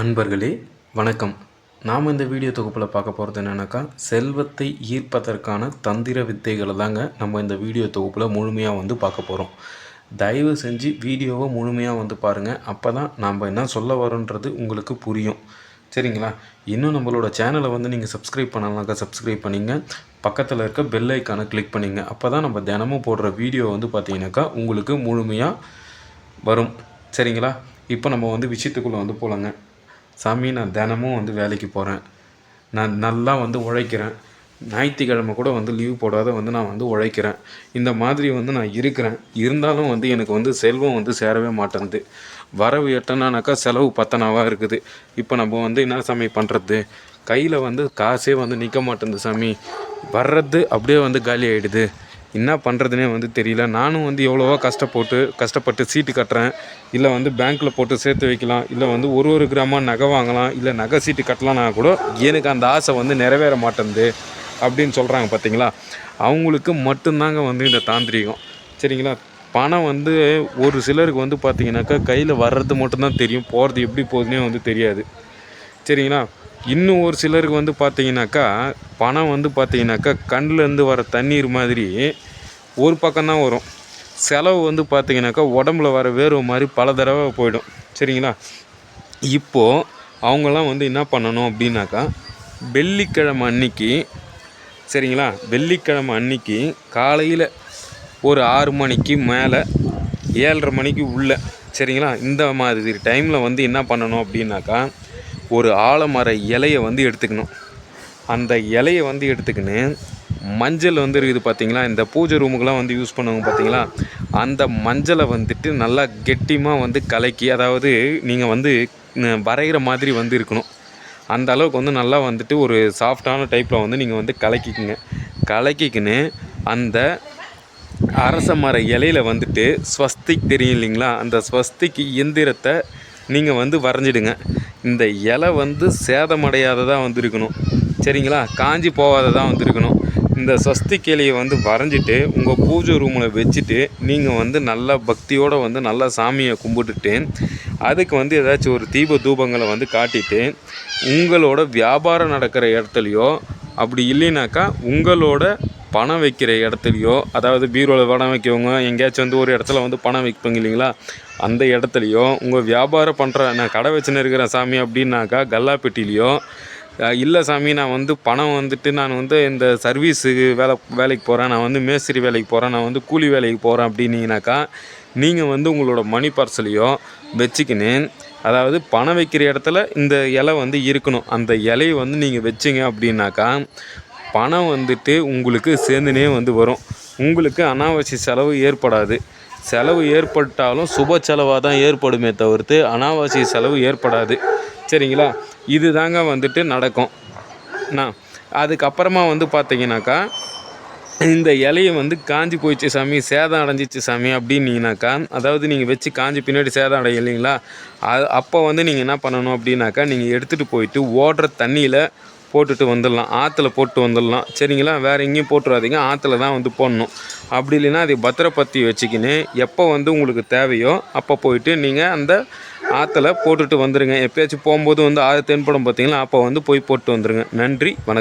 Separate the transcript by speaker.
Speaker 1: அன்பர்களே வணக்கம். நாம் இந்த வீடியோ தொகுப்பில் பார்க்க போகிறது என்னென்னாக்கா செல்வத்தை ஈர்ப்பதற்கான தந்திர வித்தைகளை தாங்க நம்ம இந்த வீடியோ தொகுப்பில் முழுமையாக வந்து பார்க்க போகிறோம் தயவு செஞ்சு வீடியோவை முழுமையாக வந்து பாருங்கள் அப்போ தான் நாம் என்ன சொல்ல வரோன்றது உங்களுக்கு புரியும். சரிங்களா? இன்னும் நம்மளோட சேனலை வந்து நீங்கள் சப்ஸ்கிரைப் பண்ணலாம்க்கா சப்ஸ்கிரைப் பண்ணிங்க. பக்கத்தில் இருக்க பெல் ஐக்கானை கிளிக் பண்ணிங்க. அப்போ தான் நம்ம தினமும் போடுற வீடியோ வந்து பார்த்திங்கனாக்கா உங்களுக்கு முழுமையாக வரும். சரிங்களா? இப்போ நம்ம வந்து விஷயத்துக்குள்ளே வந்து போகலாங்க சாமி நான் தினமும் வந்து வேலைக்கு போகிறேன் நான் நல்லா வந்து உழைக்கிறேன். ஞாயிற்றுக்கிழமை கூட வந்து லீவ் போடாத வந்து நான் வந்து உழைக்கிறேன். இந்த மாதிரி வந்து நான் இருக்கிறேன். இருந்தாலும் வந்து எனக்கு வந்து செல்வம் வந்து சேரவே மாட்டேங்குது. வரவு எட்டனானாக்கா செலவு பத்தனாவாக இருக்குது. இப்போ நம்ம வந்து என்ன சாமி பண்ணுறது கையில் வந்து காசே வந்து நிற்க மாட்டேங்குது சாமி. வர்றது அப்படியே வந்து காலி ஆகிடுது என்ன பண்ணுறதுனே வந்து தெரியல. நானும் வந்து எவ்வளோவோ கஷ்டப்பட்டு கஷ்டப்பட்டு சீட்டு கட்டுறேன். இல்லை வந்து பேங்க்கில் போட்டு சேர்த்து வைக்கலாம். இல்லை வந்து ஒரு ஒரு கிராமம் நகை வாங்கலாம். இல்லை நகை சீட்டு கட்டலாம்னா கூட எனக்கு அந்த ஆசை வந்து நிறைவேற மாட்டேங்குது அப்படின்னு சொல்கிறாங்க பார்த்தீங்களா அவங்களுக்கு மட்டும்தாங்க வந்து இந்த தாந்திரிகம். சரிங்களா? பணம் வந்து ஒரு சிலருக்கு வந்து பார்த்தீங்கன்னாக்கா கையில் வர்றது மட்டும்தான் தெரியும். போகிறது எப்படி போகுதுன்னே வந்து தெரியாது. சரிங்களா? இன்னும் ஒரு சிலருக்கு வந்து பார்த்திங்கனாக்கா பணம் வந்து பார்த்திங்கனாக்கா கண்ணிலேருந்து வர தண்ணீர் மாதிரி ஒரு பக்கம்தான் வரும். செலவு வந்து பார்த்திங்கனாக்கா உடம்புல வர வேர்வை மாதிரி பல தடவை போயிடும். சரிங்களா? இப்போது அவங்களாம் வந்து என்ன பண்ணணும் அப்படின்னாக்கா வெள்ளிக்கிழமை அன்னைக்கு சரிங்களா? வெள்ளிக்கிழமை அன்னைக்கு காலையில் ஒரு ஆறு மணிக்கு மேலே ஏழரை மணிக்கு உள்ள சரிங்களா? இந்த மாதிரி டைமில் வந்து என்ன பண்ணணும் அப்படின்னாக்கா ஒரு ஆலமர இலையை வந்து எடுத்துக்கணும். அந்த இலையை வந்து எடுத்துக்கின்னு மஞ்சள் வந்து இருக்குது பார்த்தீங்களா? இந்த பூஜை ரூமுக்கெலாம் வந்து யூஸ் பண்ணுவாங்க பார்த்தீங்களா? அந்த மஞ்சளை வந்துட்டு நல்லா கெட்டியமாக வந்து கலக்கி அதாவது நீங்கள் வந்து வரைகிற மாதிரி வந்து இருக்கணும். அந்த அளவுக்கு வந்து நல்லா வந்துட்டு ஒரு சாஃப்டான டைப்பில் வந்து நீங்கள் வந்து கலக்கிக்குங்க. கலக்கிக்கின்னு அந்த அரச மர இலையில வந்துட்டு ஸ்வஸ்திக் தெரியும் இல்லைங்களா? அந்த ஸ்வஸ்திக் எந்திரத்தை நீங்கள் வந்து வரைஞ்சிடுங்க. இந்த இலை வந்து சேதமடையாததாக வந்து இருக்கணும். சரிங்களா? காஞ்சி போகாததாக வந்து இருக்கணும். இந்த ஸ்வஸ்தி இலையை வந்து வரைஞ்சிட்டு உங்கள் பூஜை ரூமில் வச்சுட்டு நீங்கள் வந்து நல்லா பக்தியோடு வந்து நல்லா சாமியை கும்பிட்டுட்டு அதுக்கு வந்து ஏதாச்சும் ஒரு தீப தூபங்களை வந்து காட்டிட்டு உங்களோட வியாபாரம் நடக்கிற இடத்துலையோ அப்படி இல்லைனாக்கா உங்களோட பணம் வைக்கிற இடத்துலையோ அதாவது பீரோவில் பணம் வைக்கவங்க எங்கேயாச்சும் வந்து ஒரு இடத்துல வந்து பணம் வைப்பாங்க இல்லைங்களா? அந்த இடத்துலையோ உங்கள் வியாபாரம் பண்ணுற நான் கடை வச்சுன்னு இருக்கிறேன் சாமி அப்படின்னாக்கா கல்லாப்பெட்டிலையோ இல்லை சாமி நான் வந்து பணம் வந்துட்டு நான் வந்து இந்த சர்வீஸுக்கு வேலை வேலைக்கு போகிறேன் நான் வந்து மேஸ்திரி வேலைக்கு போகிறேன் நான் வந்து கூலி வேலைக்கு போகிறேன் அப்படின்னீங்கனாக்கா நீங்கள் வந்து உங்களோட மணி பார்சலையோ வச்சுக்கின்னு. அதாவது பணம் வைக்கிற இடத்துல இந்த இலை வந்து இருக்கணும். அந்த இலையை வந்து நீங்கள் வச்சிங்க அப்படின்னாக்கா பணம் வந்துட்டு உங்களுக்கு சேர்ந்துனே வந்து வரும். உங்களுக்கு அனாவசிய செலவு ஏற்படாது. செலவு ஏற்பட்டாலும் சுப செலவாக தான் ஏற்படுமே தவிர்த்து அனாவசிய செலவு ஏற்படாது. சரிங்களா? இது தாங்க வந்துட்டு நடக்கும். நான் அதுக்கப்புறமா வந்து பார்த்தீங்கன்னாக்கா இந்த இலையை வந்து காஞ்சி போயிடுச்சு சாமி சேதம் அடைஞ்சிச்சு சாமி அப்படின்னீங்கனாக்கா அதாவது நீங்கள் வச்சு காஞ்சி பின்னாடி சேதம் அடையும் இல்லைங்களா? அது அப்போ வந்து நீங்கள் என்ன பண்ணணும் அப்படின்னாக்கா நீங்கள் எடுத்துகிட்டு போயிட்டு ஓடுற தண்ணியில் போட்டுட்டு வந்துடலாம். ஆற்றுல போட்டு வந்துடலாம். சரிங்களா? வேறு எங்கேயும் போட்டுறாதீங்க. ஆற்றுல தான் வந்து போடணும். அப்படி இல்லைன்னா அதை பத்திரப்படுத்தி வச்சுக்கின்னு எப்போ வந்து உங்களுக்கு தேவையோ அப்போ போயிட்டு நீங்கள் அந்த ஆற்றுல போட்டுட்டு வந்துடுங்க எப்பயாச்சும் போகும்போது வந்து ஆறு தென்படும் பார்த்தீங்களா? அப்போ வந்து போய் போட்டு வந்துடுங்க நன்றி. வணக்கம்.